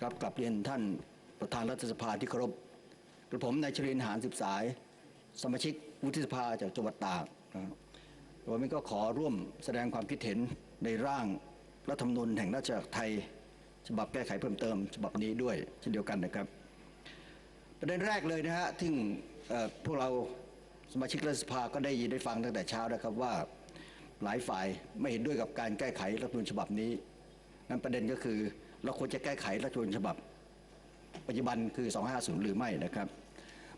ครับกลับเรียนท่านประธานรัฐสภาที่เคารพกระผมนายชรินหานสิบสาย สมาชิกวุฒิสภาจากจังหวัดตากนะครับวันนี้ก็ขอร่วมแสดงความคิดเห็นในร่างรัฐธรรมนูญแห่งราชอาณาจักรไทย ฉบับแก้ไขเพิ่มเติม ฉบับนี้ด้วยเช่นเดียวกันนะครับ ประเด็นแรกเลยนะฮะที่พวกเราสมาชิกรัฐสภาก็ได้ยินได้ฟังตั้งแต่เช้านะครับว่าหลายฝ่ายไม่เห็นด้วยกับการแก้ไขรัฐธรรมนูญฉบับนี้นั่นประเด็นก็คือ เราควรจะแก้ไขรัฐธรรมนูญฉบับ ปัจจุบันคือ 250 หรือไม่นะครับ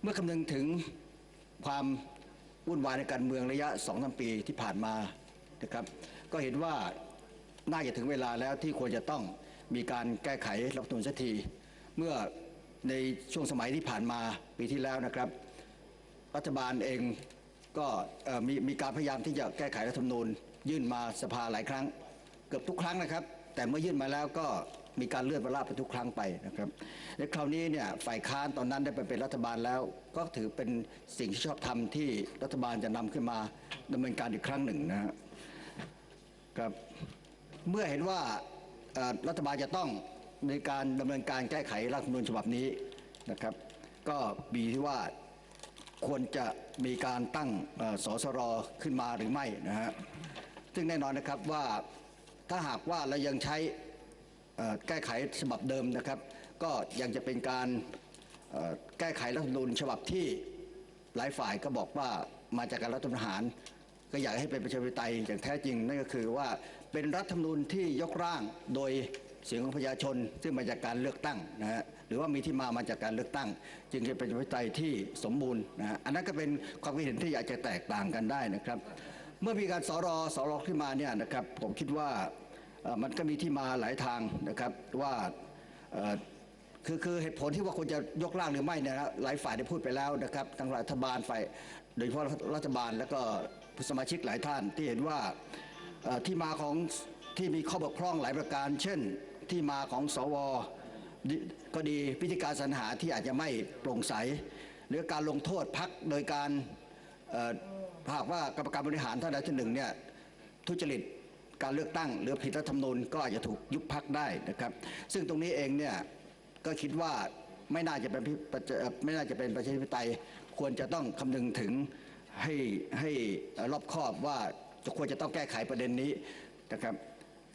เมื่อคำนึงถึงความวุ่นวายในการเมืองระยะ2อสปีที่ผ่านมานะครับ ก็เห็นว่าน่าจะถึงเวลาแล้วที่ควรจะต้องมีการแก้ไขรัฐธรรมนูญสักทีเมื่อในช่วงสมัยที่ผ่านมาปีที่แล้วนะครับ รัฐบาลเองก็มีมีการพยายามที่จะแก้ไขรัฐธรรมนูญ ยื่นมาสภาหลายครั้ง เกือบทุกครั้งนะครับ แต่เมื่อยื่นมาแล้วก็ มีการเลื่อนเวลาไปทุกครั้งไปนะครับในคราวนี้เนี่ยฝ่ายค้านตอนนั้นได้ไปเป็นรัฐบาลแล้ว ก็ถือเป็นสิ่งที่ชอบทำที่รัฐบาลจะนำขึ้นมาดำเนินการอีกครั้งหนึ่งนะครับเมื่อเห็นว่ารัฐบาลจะต้องในการดำเนินการแก้ไขรัฐธรรมนูญฉบับนี้นะครับ ก็มีที่ว่าควรจะมีการตั้งสสรขึ้นมาหรือไม่นะฮะซึ่งแน่นอนนะครับว่าถ้าหากว่าเรายังใช้ แก้ไขฉบับเดิมนะครับ ก็ยังจะเป็นการแก้ไขรัฐธรรมนูญฉบับที่หลายฝ่ายก็บอกว่ามาจากการรัฐประหาร ก็อยากให้เป็นประชาธิปไตยอย่างแท้จริงนั่นก็คือว่าเป็นรัฐธรรมนูญที่ยกร่างโดยเสียงของประชาชนซึ่งมาจากการเลือกตั้งนะฮะหรือว่ามีที่มามาจากการเลือกตั้ง จึงจะเป็นประชาธิปไตยที่สมบูรณ์นะฮะอันนั้นก็เป็นความคิดเห็นที่อาจจะแตกต่างกันได้นะครับ เมื่อมีการสรอสรอขึ้นมาเนี่ยนะครับผมคิดว่า มันก็มีที่มาหลายทางนะครับว่าคือคือเหตุผลที่ว่าควรจะยกร่างหรือไม่เนี่ยนะหลายฝ่ายได้พูดไปแล้วนะครับทั้งรัฐบาลฝ่ายโดยเฉพาะรัฐบาลแล้วก็สมาชิกหลายท่านที่เห็นว่าที่มาของที่มีข้อบกพร่องหลายประการ เช่นที่มาของสวก็ดีพิธีการสรรหาที่อาจจะไม่โปร่งใส หรือการลงโทษพักโดยการหากว่ากรรมการบริหารท่านใดท่านหนึ่งเนี่ยทุจริต การเลือกตั้ง หรือผิดรัฐธรรมนูญก็อาจจะถูกยุบพักได้นะครับ ซึ่งตรงนี้เองเนี่ยก็คิดว่าไม่น่าจะเป็นไม่น่าจะเป็นประชาธิปไตยควรจะต้องคำนึงถึงให้ให้รอบคอบว่าจะควรจะต้องแก้ไขประเด็นนี้นะครับ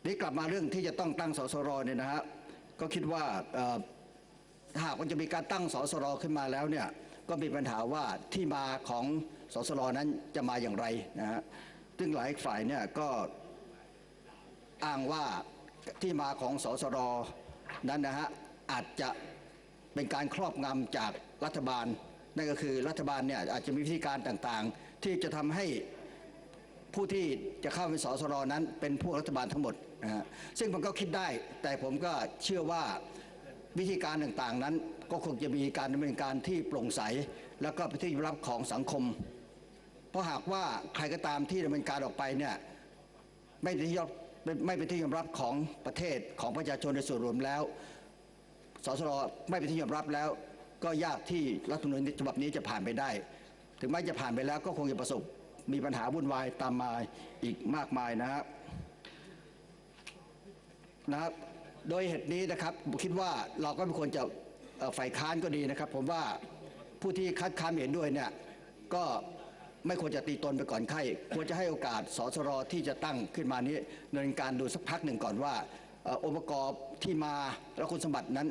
นี่กลับมาเรื่องที่จะต้องตั้งสสรเนี่ยนะฮะก็คิดว่าเอ่อถ้าหากมันจะมีการตั้งสสรขึ้นมาแล้วเนี่ยก็มีปัญหาว่าที่มาของสสรนั้นจะมาอย่างไรนะฮะซึ่งหลายฝ่ายเนี่ยก็ อ้างว่าที่มาของสสรนั้นนะฮะอาจจะเป็นการครอบงำจากรัฐบาล นั่นก็คือรัฐบาลเนี่ยอาจจะมีวิธีการต่างๆ ที่จะทำให้ผู้ที่จะเข้าเป็นสสรนั้น เป็นผู้รัฐบาลทั้งหมดนะฮะซึ่งมันก็คิดได้ แต่ผมก็เชื่อว่าวิธีการต่างๆนั้น ก็คงจะมีการดำเนินการที่โปร่งใส แล้วก็เป็นที่รับของสังคม เพราะหากว่าใครก็ตามที่ดำเนินการออกไปเนี่ยไม่เป็นที่ยอม ไม่เป็นที่ยอมรับของประเทศของประชาชนในส่วนรวมแล้วสสรไม่เป็นที่ยอมรับแล้ว ก็ยากที่รัฐธรรมนูญฉบับนี้จะผ่านไปได้ ถึงแม้จะผ่านไปแล้วก็คงจะประสบมีปัญหาวุ่นวายตามมาอีกมากมายนะครับนะครับโดยเหตุนี้นะครับผมคิดว่าเราก็ไม่ควรจะฝ่ายค้านก็ดีนะครับ ผมว่าผู้ที่คัดค้านเห็นด้วยเนี่ยก็ ไม่ควรจะตีตนไปก่อนไข้ควรจะให้โอกาสสสรที่จะตั้งขึ้นมานี้ดำเนินการดูสักพักหนึ่งก่อนว่าองค์ประกอบที่มาและคุณสมบัตินั้น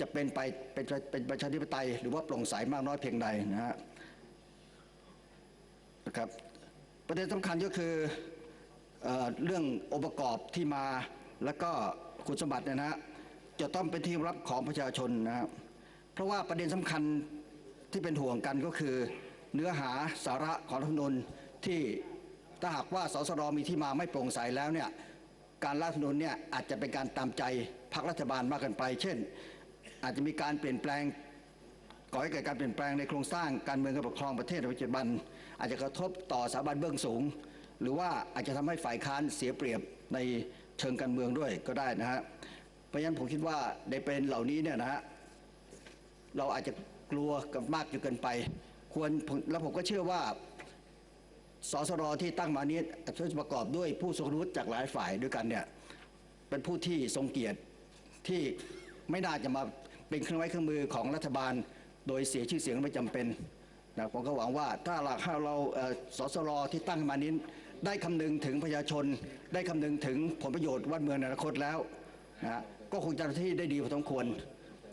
จะเป็นไปเป็นเป็นประชาธิปไตย หรือว่าโปร่งใสมากน้อยเพียงใดนะฮะนะครับประเด็นสำคัญก็คือเอเรื่ององค์ประกอบที่มาแล้วก็คุณสมบัติเนยนะฮะจะต้องเป็นที่รับของประชาชนนะครับเพราะว่าประเด็นสำคัญที่เป็นห่วงกันก็คือ เนื้อหาสาระของรัฐธรรมนูญที่ถ้าหากว่าสสรมีที่มาไม่โปร่งใสแล้วเนี่ยการรัฐธรรมนูญเนี่ยอาจจะเป็นการตามใจพรรครัฐบาลมากเกินไป เช่น อาจจะมีการเปลี่ยนแปลงก่อให้เกิดการเปลี่ยนแปลงในโครงสร้างการเมืองการปกครองประเทศในปัจจุบัน อาจจะกระทบต่อสถาบันเบื้องสูง หรือว่าอาจจะทำให้ฝ่ายค้านเสียเปรียบในเชิงการเมืองด้วยก็ได้นะฮะเพราะฉะนั้นผมคิดว่าในเด็นเหล่านี้เนี่ยนะฮะเราอาจจะกลัวกันมากจนเกินไป ควรแล้วผมก็เชื่อว่าสสรที่ตั้งมานี้จะประกอบด้วยผู้ทรงคุณวุฒิจากหลายฝ่ายด้วยกันเนี่ยเป็นผู้ที่ทรงเกียรติที่ไม่น่าจะมาเป็นเครื่องไม้เครื่องมือของรัฐบาล โดยเสียชื่อเสียงไม่จำเป็นนะผมก็หวังว่าถ้าหลักถ้าเราสสรที่ตั้งมานี้ได้คำนึงถึงประชาชน ได้คำนึงถึงผลประโยชน์วัดเมืองในอนาคตแล้วนะก็คงจะทำที่ได้ดีพอสมควร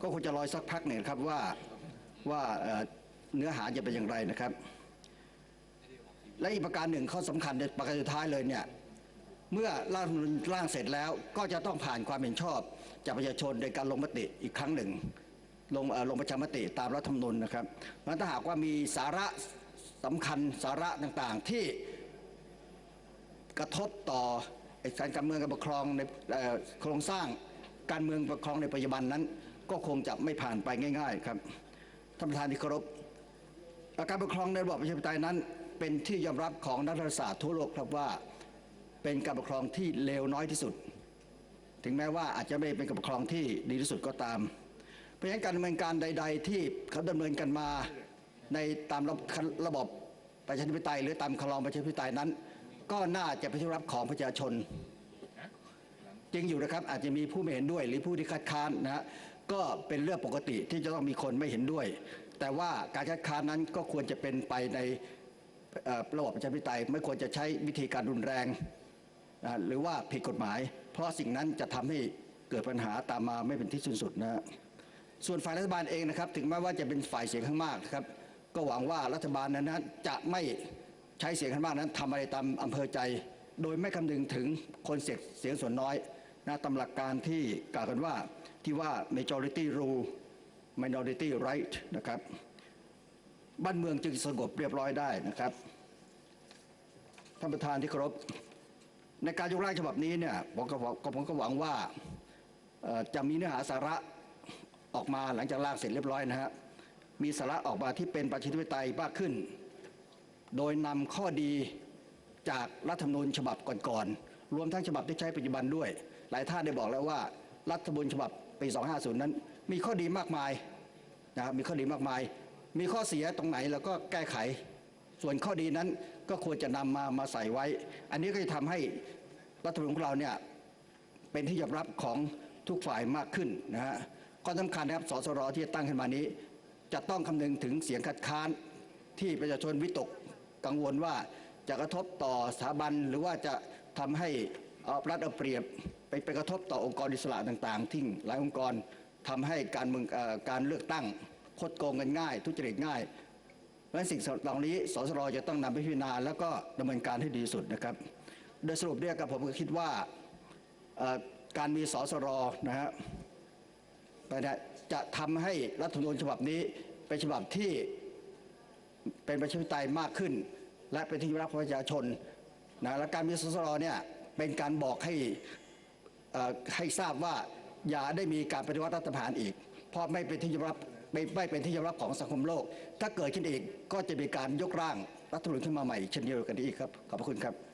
ก็คงจะรอยสักพักหนึ่งครับว่าว่า เนื้อหาจะเป็นอย่างไรนะครับ และอีกประการหนึ่งข้อสำคัญในประการสุดท้ายเลยเนี่ยเมื่อร่างร่างเสร็จแล้วก็จะต้องผ่านความเห็นชอบ จากประชาชนโดยการลงมติอีกครั้งหนึ่ง ลงลงประชามติตามรัฐธรรมนูญนะครับนั้นถ้าหากว่ามีสาระสำคัญสาระต่างๆที่กระทบต่อการการเมืองการปกครองในโครงสร้างการเมืองปกครองในปัจจุบันนั้น ก็คงจะไม่ผ่านไปง่าย ๆ ครับท่านประธานที่เคารพ การปกครองในระบอบประชาธิปไตยนั้น เป็นที่ยอมรับของนักรัฐศาสตร์ทั่วโลกครับว่าเป็นการปกครองที่เลวน้อยที่สุด ถึงแม้ว่าอาจจะไม่เป็นการปกครองที่ดีที่สุดก็ตาม เพราะฉะนั้นการดำเนินการใด ๆ ที่เขาดำเนินกันมาในตามระระบบประชาธิปไตย หรือตามคลองประชาธิปไตยนั้น ก็น่าจะเป็นที่รับของประชาชนจริงอยู่นะครับอาจจะมีผู้ไม่เห็นด้วย หรือผู้ที่คัดค้านนะฮะก็เป็นเรื่องปกติที่จะต้องมีคนไม่เห็นด้วย แต่ว่าการคัดค้านนั้นก็ควรจะเป็นไปในระบอบประชาธิปไตยไม่ควรจะใช้วิธีการรุนแรง หรือว่าผิดกฎหมาย เพราะสิ่งนั้นจะทำให้เกิดปัญหาตามมาไม่เป็นที่สิ้นสุดนะฮะส่วนฝ่ายรัฐบาลเองนะครับ ถึงแม้ว่าจะเป็นฝ่ายเสียงข้างมากนะครับก็หวังว่ารัฐบาลนั้นจะไม่ใช้เสียงข้างมากนั้นทำอะไรตามอำเภอใจ โดยไม่คำนึงถึงคนเสียงเสียงส่วนน้อยนะตามหลักการที่กล่าวกันว่าที่ว่า majority rule minority right นะครับ บ้านเมืองจึงสงบเรียบร้อยได้นะครับ ท่านประธานที่เคารพ ในการยกร่างฉบับนี้เนี่ยผมก็ผมก็หวังว่าจะมีเนื้อหาสาระออกมาหลังจากร่างเสร็จเรียบร้อยนะฮะ มีสาระออกมาที่เป็นประชาธิปไตยมากขึ้น โดยนำข้อดีจากรัฐธรรมนูญฉบับก่อนๆ รวมทั้งฉบับที่ใช้ปัจจุบันด้วย หลายท่านได้บอกแล้วว่า รัฐธรรมนูญฉบับปี 250 นั้น มีข้อดีมากมายนะครับมีข้อดีมากมาย มีข้อเสียตรงไหนเราก็แก้ไข ส่วนข้อดีนั้นก็ควรจะนำมามาใส่ไว้ อันนี้ก็จะทำให้รัฐธรรมนูญของเราเนี่ยเป็นที่ยอมรับของทุกฝ่ายมากขึ้นนะฮะข้อสำคัญนะครับ สสรที่จะตั้งขึ้นมานี้ จะต้องคำนึงถึงเสียงคัดค้านที่ประชาชนวิตกกังวลว่าจะกระทบต่อสถาบันหรือว่าจะทำให้อรัฐเอาเปรียบ ไปไปกระทบต่อองค์กรอิสระต่างๆ ที่หลายองค์กร ทำให้การเมืองการเลือกตั้งคดโกงกันง่าย ทุจริตง่ายเพราะฉะนั้นสิ่งเหล่านี้สสรจะต้องนำไปพิจารณาแล้วก็ดำเนินการให้ดีสุดนะครับ โดยสรุปเนี่ยกับผมก็คิดว่าการมีสสรนะฮะนะจะทำให้รัฐธรรมนูญฉบับนี้เป็นฉบับที่เป็นประชาธิปไตยมากขึ้น และเป็นที่ยอมรับของประชาชนนะและการมีสสรเนี่ยเป็นการบอกให้ให้ทราบว่า อย่าได้มีการปฏิวัติรัฐประหารอีก เพราะไม่เป็นที่ยอมรับไม่ไม่เป็นที่ยอมรับของสังคมโลก ถ้าเกิดขึ้นอีกก็จะมีการยกร่างรัฐธรรมนูญขึ้นมาใหม่เช่นเดียวกันอีกครับ ขอบพระคุณครับ